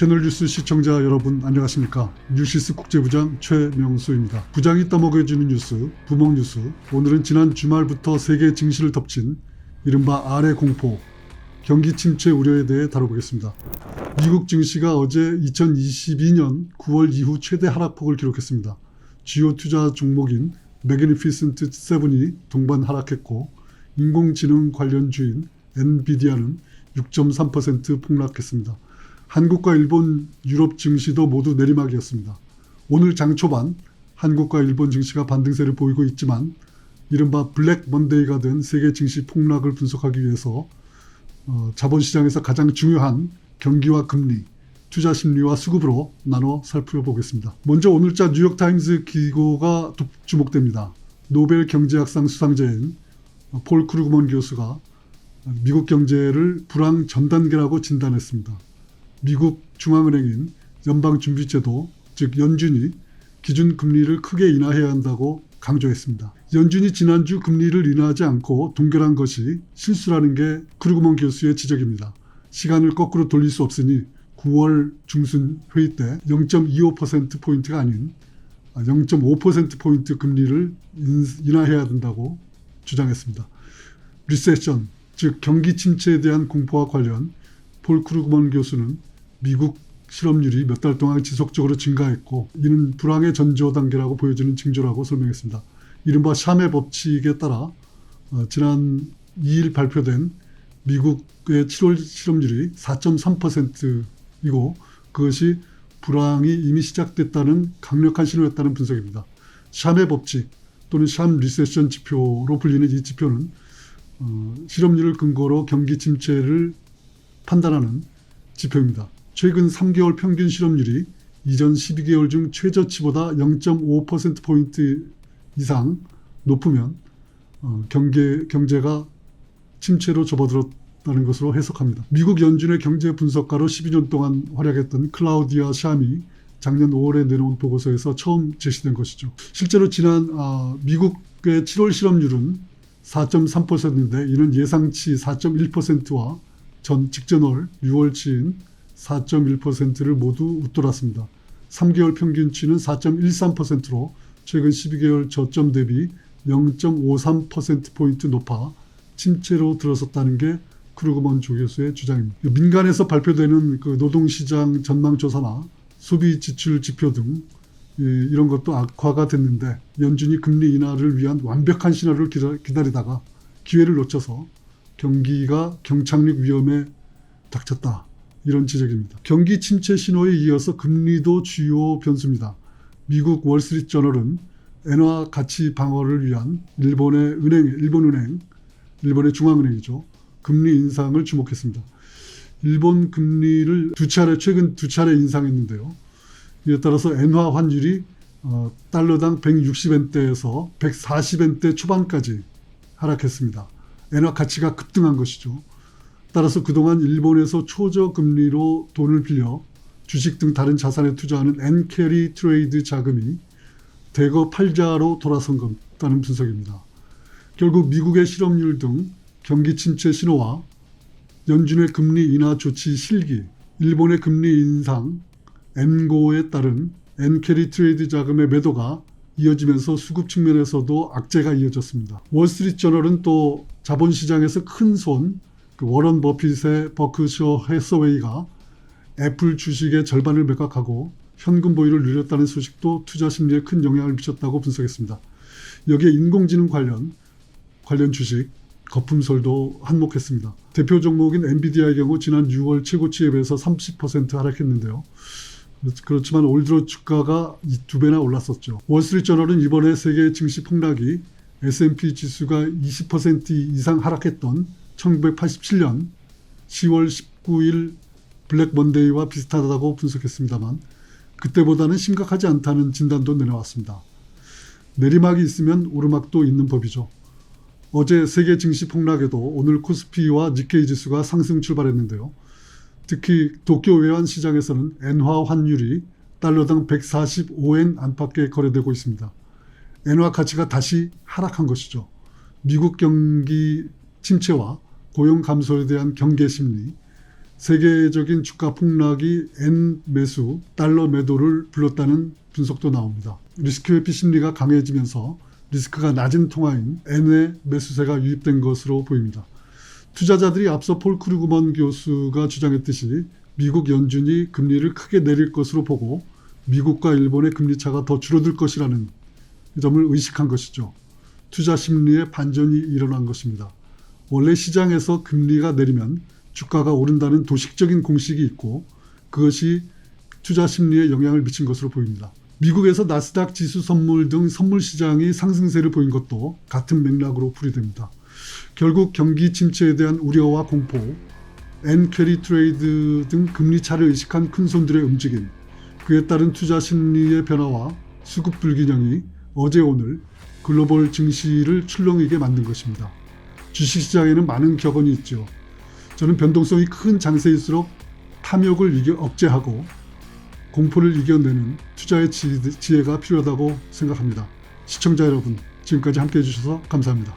채널 뉴스 시청자 여러분 안녕하십니까 뉴시스 국제부장 최명수입니다. 부장이 떠먹여주는 뉴스 부먹 뉴스 오늘은 지난 주말부터 세계 증시를 덮친 이른바 아래 공포 경기 침체 우려에 대해 다뤄보겠습니다. 미국 증시가 어제 2022년 9월 이후 최대 하락폭을 기록했습니다. 주요 투자 종목인 매그니피센트 7이 동반 하락했고 인공지능 관련 주인 엔비디아는 6.3% 폭락했습니다. 한국과 일본, 유럽 증시도 모두 내리막이었습니다. 오늘 장 초반 한국과 일본 증시가 반등세를 보이고 있지만 이른바 블랙 먼데이가 된 세계 증시 폭락을 분석하기 위해서 어, 자본시장에서 가장 중요한 경기와 금리, 투자 심리와 수급으로 나눠 살펴보겠습니다. 먼저 오늘자 뉴욕타임스 기고가 두- 주목됩니다. 노벨 경제학상 수상자인 폴 크루그먼 교수가 미국 경제를 불황 전 단계라고 진단했습니다. 미국 중앙은행인 연방준비제도 즉 연준이 기준 금리를 크게 인하해야 한다고 강조했습니다. 연준이 지난주 금리를 인하하지 않고 동결한 것이 실수라는 게 크루그먼 교수의 지적입니다. 시간을 거꾸로 돌릴 수 없으니 9월 중순 회의 때 0.25%포인트가 아닌 0.5%포인트 금리를 인- 인하해야 된다고 주장했습니다. 리세션, 즉 경기 침체에 대한 공포와 관련 폴 크루그먼 교수는 미국 실업률이 몇 달 동안 지속적으로 증가했고 이는 불황의 전조 단계라고 보여지는 징조라고 설명했습니다. 이른바 샴의 법칙에 따라 어, 지난 2일 발표된 미국의 7월 실업률이 4.3%이고 그것이 불황이 이미 시작됐다는 강력한 신호였다는 분석입니다. 샴의 법칙 또는 샴 리세션 지표로 불리는 이 지표는 어, 실업률을 근거로 경기 침체를 판단하는 지표입니다. 최근 3개월 평균 실업률이 이전 12개월 중 최저치보다 0.5%포인트 이상 높으면 어, 경제, 경제가 침체로 접어들었다는 것으로 해석합니다. 미국 연준의 경제 분석가로 12년 동안 활약했던 클라우디아 샴이 작년 5월에 내놓은 보고서에서 처음 제시된 것이죠. 실제로 지난 아, 미국의 7월 실업률은 4.3%인데 이는 예상치 4.1%와 전 직전월 6월치인 4.1%를 모두 웃돌았습니다. 3개월 평균치는 4.13%로 최근 12개월 저점 대비 0.53%포인트 높아 침체로 들어섰다는 게 크루그먼 조교수의 주장입니다. 민간에서 발표되는 그 노동시장 전망조사나 소비 지출 지표 등 이- 이런 것도 악화가 됐는데 연준이 금리 인하를 위한 완벽한 신호를 기다- 기다리다가 기회를 놓쳐서 경기가 경착륙 위험에 닥쳤다. 이런 지적입니다. 경기 침체 신호에 이어서 금리도 주요 변수입니다. 미국 월스트리트 저널은 엔화 가치 방어를 위한 일본의 은행, 일본은행, 일본의 중앙은행이죠. 금리 인상을 주목했습니다. 일본 금리를 두 차례 최근 두 차례 인상했는데요. 이에 따라서 엔화 환율이 어, 달러당 160엔대에서 140엔대 초반까지 하락했습니다. 엔화 가치가 급등한 것이죠. 따라서 그동안 일본에서 초저금리로 돈을 빌려 주식 등 다른 자산에 투자하는 엔캐리 트레이드 자금이 대거 팔자로 돌아선 것다는 분석입니다. 결국 미국의 실업률 등 경기 침체 신호와 연준의 금리 인하 조치 실기, 일본의 금리 인상, 엔고에 따른 엔캐리 트레이드 자금의 매도가 이어지면서 수급 측면에서도 악재가 이어졌습니다. 월스트리트 저널은 또 자본시장에서 큰 손, 그 워런 버핏의 버크셔 해서웨이가 애플 주식의 절반을 매각하고 현금 보유를 늘렸다는 소식도 투자 심리에 큰 영향을 미쳤다고 분석했습니다. 여기에 인공지능 관련 관련 주식 거품설도 한몫했습니다. 대표 종목인 엔비디아의 경우 지난 6월 최고치에 비해서 30% 하락했는데요. 그렇지만 올 들어 주가가 이두 배나 올랐었죠. 월스트리트 저널은 이번에 세계 증시 폭락이 S&P 지수가 20% 이상 하락했던 1987년 10월 19일 블랙 먼데이와 비슷하다고 분석했습니다만 그때보다는 심각하지 않다는 진단도 내놓았습니다. 내리막이 있으면 오르막도 있는 법이죠. 어제 세계 증시 폭락에도 오늘 코스피와 니케이 지수가 상승 출발했는데요. 특히 도쿄 외환 시장에서는 엔화 환율이 달러당 145엔 안팎에 거래되고 있습니다. 엔화 가치가 다시 하락한 것이죠. 미국 경기 침체와 고용 감소에 대한 경계 심리, 세계적인 주가 폭락이 N 매수, 달러 매도를 불렀다는 분석도 나옵니다. 리스크 회피 심리가 강해지면서 리스크가 낮은 통화인 N의 매수세가 유입된 것으로 보입니다. 투자자들이 앞서 폴 크루그먼 교수가 주장했듯이 미국 연준이 금리를 크게 내릴 것으로 보고 미국과 일본의 금리 차가 더 줄어들 것이라는 점을 의식한 것이죠. 투자 심리에 반전이 일어난 것입니다. 원래 시장에서 금리가 내리면 주가가 오른다는 도식적인 공식이 있고 그것이 투자 심리에 영향을 미친 것으로 보입니다. 미국에서 나스닥 지수 선물 등 선물 시장이 상승세를 보인 것도 같은 맥락으로 풀이됩니다. 결국 경기 침체에 대한 우려와 공포, 엔 캐리 트레이드 등 금리 차를 의식한 큰 손들의 움직임, 그에 따른 투자 심리의 변화와 수급 불균형이 어제 오늘 글로벌 증시를 출렁이게 만든 것입니다. 주식시장에는 많은 격언이 있죠. 저는 변동성이 큰 장세일수록 탐욕을 이겨 억제하고 공포를 이겨내는 투자의 지- 지혜가 필요하다고 생각합니다. 시청자 여러분, 지금까지 함께 해주셔서 감사합니다.